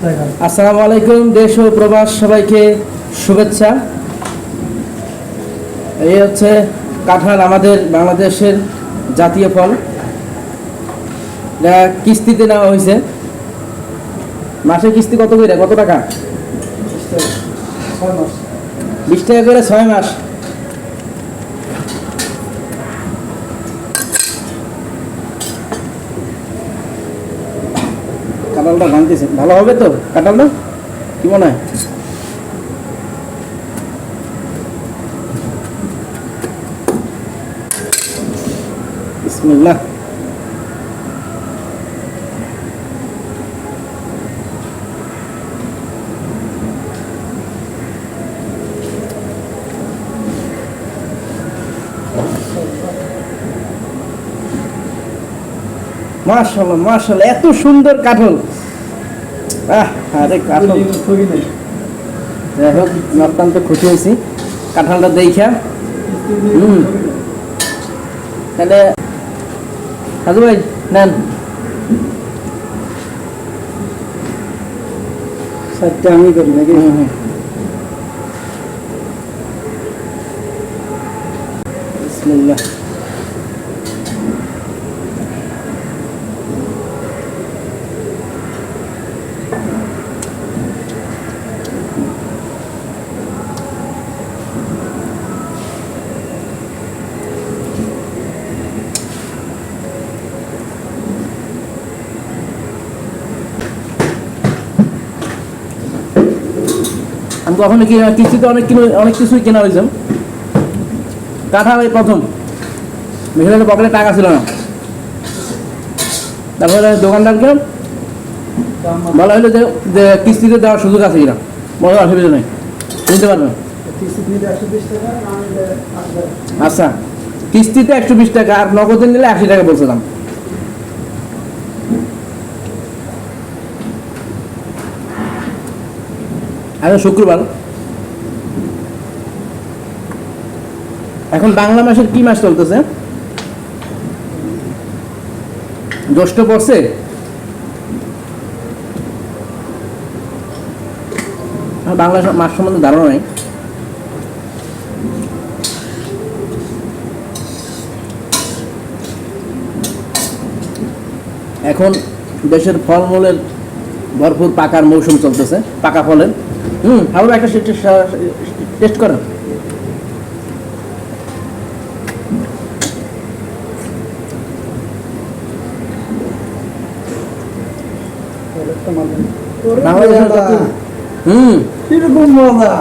আসসালামু আলাইকুম দেশ ও প্রবাস সবাইকে শুভেচ্ছা। এই হচ্ছে কাঁঠাল আমাদের বাংলাদেশের জাতীয় ফল। কিস্তিতে নেওয়া হয়েছে। মাসের কিস্তি কত করে? কত টাকা? বিশ টাকা করে ছয় মাস। কাঁঠালটা ভাঙতেছে। ভালো হবে তো কাঁঠালটা? কি মনে হয়? মাশাল্লাহ মাশাল্লাহ এত সুন্দর কাঠল। আরে কাঠল যাই হোক আমি অত্যন্ত খুশি হয়েছি। কাঁঠালটা দেখা হুম। তাহলে সাজু ভাই নেন। সাতটা আমি করি নাকি? হুম, হুম। বিসমিল্লাহ। আমি কখনো কি কিস্তিতে অনেক কিনো, অনেক কিছুই কেনা হয়েছে। কাঁঠাল এই প্রথম। মেশিনের পকেটে টাকা ছিল না। তারপরে দোকানদারকে বলা হলো যে যে কিস্তিতে দেওয়ার সুযোগ আছে কিনা। বড় অসুবিধা নেই। বুঝতে পারবেন আচ্ছা। কিস্তিতে একশো বিশ টাকা আর নগদে নিলে আশি টাকা বলছিলাম। আজ শুক্রবার। এখন বাংলা মাসের কি মাস চলতেছে? জ্যৈষ্ঠ পড়ছে? বাংলা মাস সম্বন্ধে ধারণা নেই। এখন দেশের ফলমূলের ভরপুর পাকার মৌসুম চলতেছে, পাকা ফলের। হুম ভালো একটা টেস্ট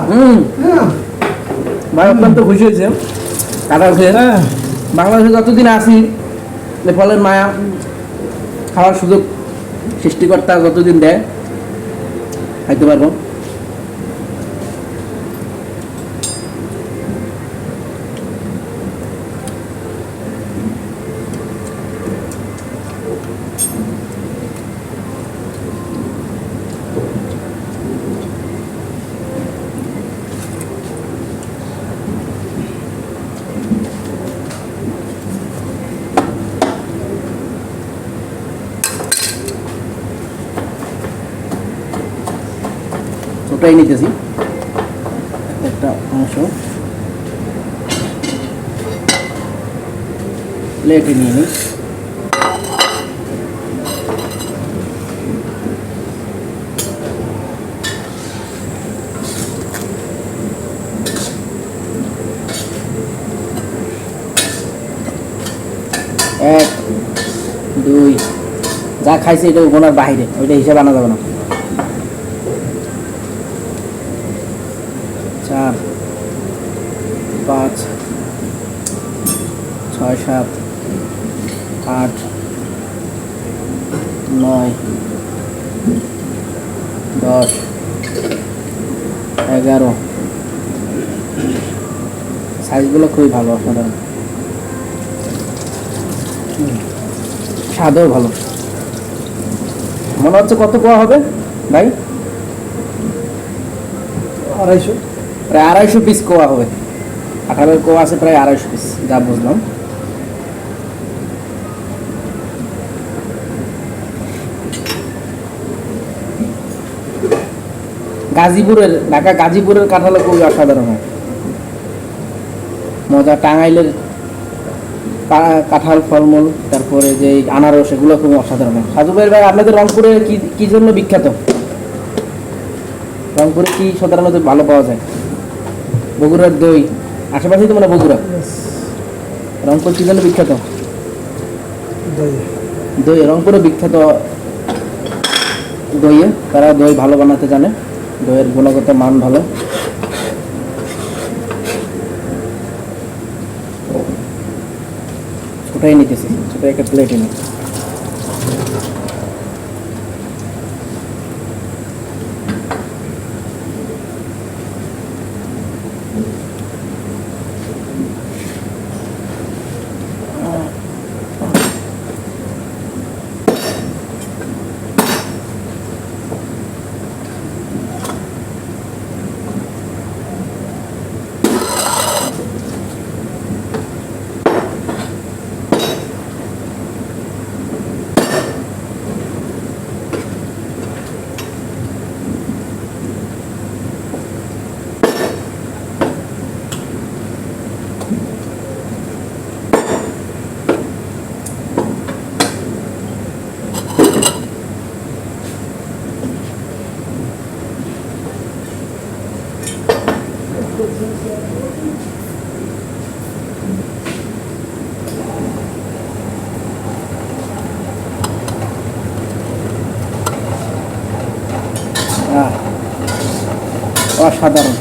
হুম। হ্যাঁ। ভাই অত্যন্ত খুশি হয়েছে। খেয়ে বাংলাদেশে যতদিন আসি এ ফলের মায়া খাওয়ার সুযোগ সৃষ্টিকর্তা যতদিন দেয় খাইতে পারব। ওটাই নিতেছি। একটা অংশ। প্লেটে নিয়ে নিই। এক, দুই। যা খাইছে এটা ওনার বাইরে ওইটা হিসাব আনা যাবে না। ছয় সাত আট নয় দশ এগারো। সাইজগুলো খুবই ভালো অসাধারণ স্বাদও ভালো। মনে হচ্ছে কত কোয়া হবে ভাই? আড়াইশো। প্রায় আড়াইশো পিস কোয়া হবে। আঠারোর কোয়া আছে প্রায় আড়াইশো পিস যা বুঝলাম। গাজীপুরের ঢাকা গাজীপুরের কাঁঠাল খুবই অসাধারণ হয়। মজা টাঙ্গাইলের কাঁঠাল ফলমূল তারপরে যে আনারস এগুলো খুব অসাধারণ হয়। সাধু ভাই ভাই আপনাদের রংপুরে কি কি জন্য বিখ্যাত? রংপুরে কি সাধারণত ভালো পাওয়া যায়? বগুড়ার দই। আশেপাশেই তো মানে বগুড়া। রংপুর কি জন্য বিখ্যাত? দই। দই রংপুরে বিখ্যাত দইয়ে তারা দই ভালো বানাতে জানে। দইয়ের গুণগত মান ভালো। ছোটাই নিতেছি ছোটাই একটা প্লেটে নিই অসাধারণ।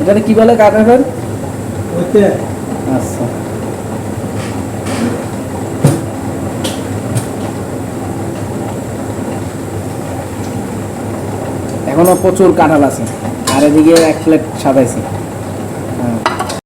এটাকে কি বলে কাকার ওইতে আচ্ছা। এখনও প্রচুর কাঁঠাল আছে। আর এদিকে এক প্লেট সাজাইছি।